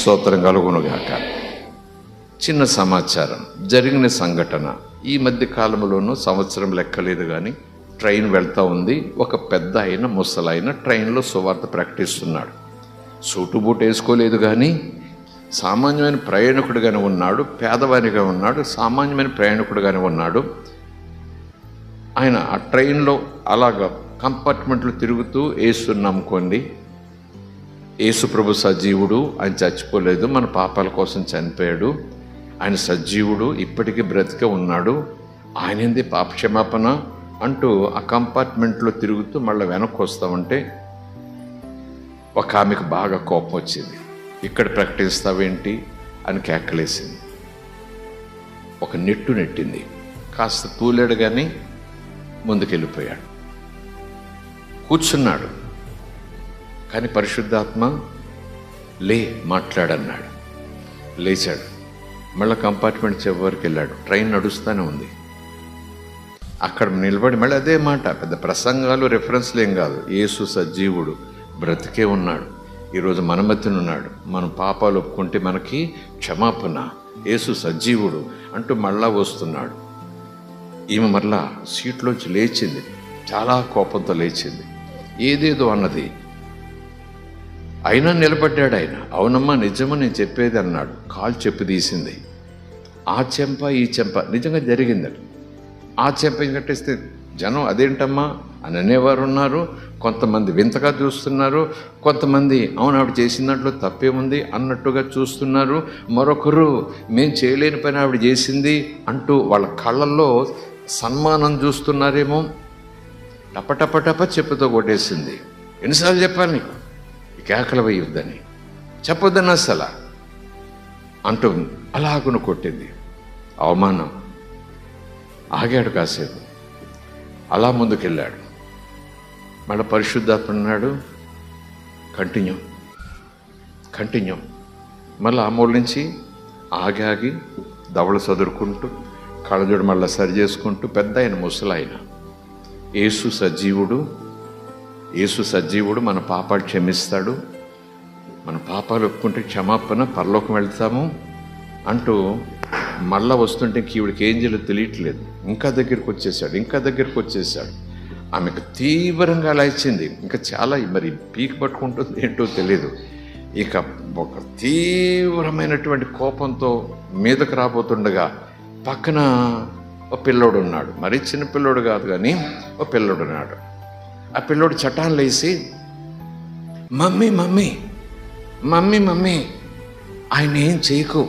స్తోత్రం కలుగునుగాక. చిన్న సమాచారం. జరిగిన సంఘటన. ఈ మధ్య కాలంలోనూ సంవత్సరం లెక్కలేదు కానీ ట్రైన్ వెళ్తూ ఉంది. ఒక పెద్ద అయిన ముసలైన ట్రైన్లో సువార్త ప్రకటిస్తున్నాడు. సూటు బూటు వేసుకోలేదు కానీ సామాన్యమైన ప్రయాణికుడుగానే ఉన్నాడు. పేదవానిగా ఉన్నాడు. సామాన్యమైన ప్రయాణికుడుగానే ఉన్నాడు. ఆయన ఆ ట్రైన్లో అలాగ కంపార్ట్మెంట్లో తిరుగుతూ వేస్తున్నాం కొన్ని యేసుప్రభు సజీవుడు ఆయన చచ్చిపోలేదు మన పాపాల కోసం చనిపోయాడు. ఆయన సజీవుడు ఇప్పటికీ బ్రతికే ఉన్నాడు. ఆయనంది పాపక్షమాపణ అంటూ ఆ కంపార్ట్మెంట్లో తిరుగుతూ మళ్ళీ వెనక్కి వస్తామంటే ఒక ఆమెకు బాగా కోపం వచ్చింది. ఇక్కడ ప్రకటిస్తావేంటి అని కేకలేసింది. ఒక నెట్టు నెట్టింది. కాస్త తూలాడు కానీ ముందుకెళ్ళిపోయాడు. కూర్చున్నాడు. కానీ పరిశుద్ధాత్మ లే మాట్లాడన్నాడు. లేచాడు. మళ్ళీ కంపార్ట్మెంట్ చివరికి వెళ్ళాడు. ట్రైన్ నడుస్తూనే ఉంది. అక్కడ నిలబడి మళ్ళీ అదే మాట పెద్ద ప్రసంగాలు రెఫరెన్స్లు ఏం కాదు. యేసు సజీవుడు బ్రతికే ఉన్నాడు. ఈరోజు మన మధ్యన ఉన్నాడు. మన పాపాలు ఒప్పుకుంటే మనకి క్షమాపణ. యేసు సజీవుడు అంటూ మళ్ళా వస్తున్నాడు. ఈమె మరలా సీట్లోంచి లేచింది. చాలా కోపంతో లేచింది. ఏదేదో అన్నది అయినా నిలబడ్డాడు ఆయన. అవునమ్మా నిజమా నేను చెప్పేది అన్నాడు. కాలు చెప్పు తీసింది. ఆ చెంప ఈ చెంప నిజంగా జరిగిందట. ఆ చెంప కట్టేస్తే జనం అదేంటమ్మా అని అనేవారు ఉన్నారు. కొంతమంది వింతగా చూస్తున్నారు. కొంతమంది అవును ఆవిడ చేసిన దాంట్లో తప్పేముంది అన్నట్టుగా చూస్తున్నారు. మరొకరు మేము చేయలేని పని ఆవిడ చేసింది అంటూ వాళ్ళ కళ్ళల్లో సన్మానం చూస్తున్నారేమో. టపటపటప చెప్పుతో కొట్టేసింది. ఎన్నిసార్లు చెప్పాలి నీకు? కేకలు వేయొద్దని చెప్పొద్దని అసలు అంటూ అలాగును కొట్టింది. అవమానం. ఆగాడు కాసేపు. అలా ముందుకెళ్ళాడు. మళ్ళీ పరిశుద్ధాత్మ అన్నాడు కంటిన్యూ. కంటిన్యూ. మళ్ళీ ఆ మూల నుంచి ఆగి ఆగి దవళ చదురుకుంటూ కళ్ళజోడు మళ్ళీ సరి చేసుకుంటూ పెద్ద ఆయన ముసలాయన. యేసు సజీవుడు యేసు సజీవుడు మన పాపాలు క్షమిస్తాడు. మన పాపాలు ఒప్పుకుంటే క్షమాపణ పరలోకం వెళ్తాము అంటూ మళ్ళా వస్తుంటే ఈవిడికి ఏం చేయాలో తెలియట్లేదు. ఇంకా దగ్గరికి వచ్చేసాడు ఇంకా దగ్గరికి వచ్చేసాడు. ఆమెకు తీవ్రంగా అలా ఇచ్చింది. ఇంకా చాలా మరి పీక్ పట్టుకుంటుంది ఏంటో తెలియదు ఇక ఒక తీవ్రమైనటువంటి కోపంతో మీదకు రాబోతుండగా పక్కన ఓ పిల్లోడు ఉన్నాడు మరీ చిన్న పిల్లోడు కాదు కానీ ఓ పిల్లోడు ఉన్నాడు ఆ పిల్లోడు చటాన్ లేసి మమ్మీ మమ్మీ మమ్మీ మమ్మీ ఆయన ఏం చేయకు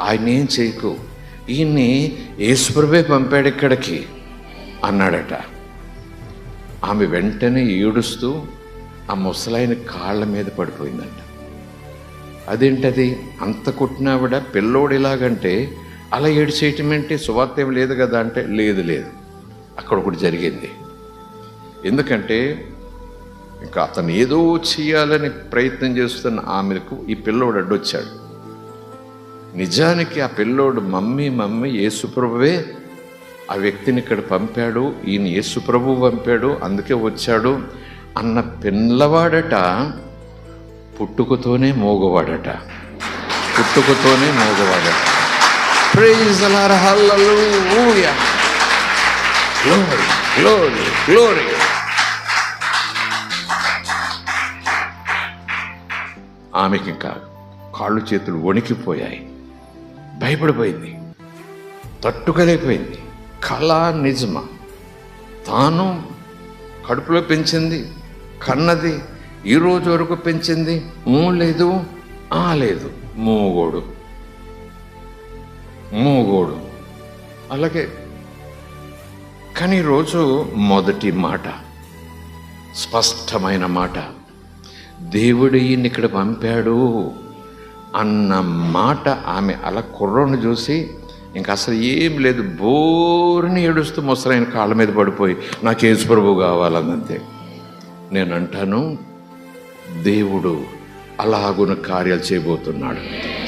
ఆయన ఏం చేయకు ఈయన్ని ఈశ్వరువే పంపాడు ఇక్కడికి అన్నాడట. ఆమె వెంటనే ఏడుస్తూ ఆ ముసలాయన కాళ్ళ మీద పడిపోయిందంట. అదేంటది? అంత కొట్టినావిడ పిల్లోడు ఇలాగంటే అలా ఏడు చేయటం ఏంటి? సువార్త ఏం లేదు కదా? అంటే లేదు లేదు అక్కడ ఒకటి జరిగింది. ఎందుకంటే ఇంకా అతను ఏదో చేయాలని ప్రయత్నం చేస్తున్న ఆమెకు ఈ పిల్లోడు అడ్డొచ్చాడు. నిజానికి ఆ పిల్లోడు మమ్మీ మమ్మీ యేసుప్రభువే ఆ వ్యక్తిని ఇక్కడ పంపాడు ఈయన యేసుప్రభు పంపాడు అందుకే వచ్చాడు అన్న పిల్లవాడట పుట్టుకతోనే మోగవాడట. పుట్టుకతోనే మోగవాడట. ప్రైజ్ గ్లోరీ గ్లోరీ గ్లోరీ ఆమెకి ఇంకా కాళ్ళు చేతులు వణికిపోయాయి. భయపడిపోయింది. తట్టుకోలేకపోయింది. కళ నిజమా? తాను కడుపులో పెంచింది కన్నది ఈ రోజు వరకు పెంచింది ఊ లేదు ఆ లేదు మూగోడు. మూగోడు. అలాగే కానీ రోజు మొదటి మాట స్పష్టమైన మాట. దేవుడు ఈయన ఇక్కడ పంపాడు అన్న మాట ఆమె అలా కుర్రోని చూసి ఇంకా అసలు ఏం లేదు బోరుని ఏడుస్తూ ముసలైన కాళ్ళ మీద పడిపోయి నాకు యేసు ప్రభు కావాలన్నంతే. నేను అంటాను దేవుడు అలాగున కార్యాలు చేయబోతున్నాడు.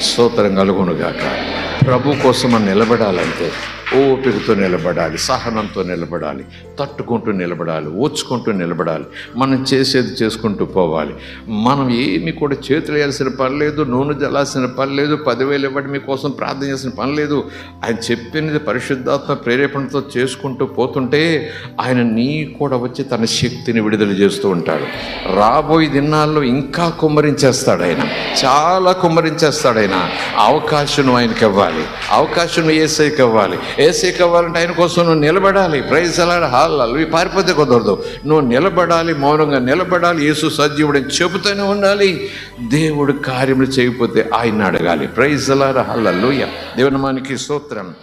స్తోత్రం కలుగునుగాక. ప్రభు కోసం నిలబడాలంతే ఓపికతో నిలబడాలి సహనంతో నిలబడాలి తట్టుకుంటూ నిలబడాలి ఓచుకుంటూ నిలబడాలి మనం చేసేది చేసుకుంటూ పోవాలి. మనం ఏమి కూడా చేతులు వేయాల్సిన పని లేదు నూనె జలాల్సిన పని లేదు పదివేలు ఇవ్వడం మీకోసం ప్రార్థన చేసిన పని లేదు. ఆయన చెప్పినది పరిశుద్ధాత్మ ప్రేరేపణతో చేసుకుంటూ పోతుంటే ఆయన నీ కూడా వచ్చి తన శక్తిని విడుదల చేస్తూ ఉంటాడు. రాబోయే దినాల్లో ఇంకా కుమ్మరించేస్తాడు ఆయన. చాలా కుమ్మరించేస్తాడు ఆయన. అవకాశం ఆయనకి ఇవ్వాలి అవకాశం ఏసైకి ఇవ్వాలి ఏసీ కావాలంటే ఆయన కోసం నువ్వు నిలబడాలి. ప్రైజ్ అలా హాల్ ఇవి పారిపోతే కుదరదు. నువ్వు నిలబడాలి మౌనంగా నిలబడాలి. యేసు సజీవుడని చెబుతూనే ఉండాలి. దేవుడు కార్యములు చేయకపోతే ఆయన అడగాలి. ప్రైజ్ అలా హల్లెలూయా దేవుని మనకి స్తోత్రం.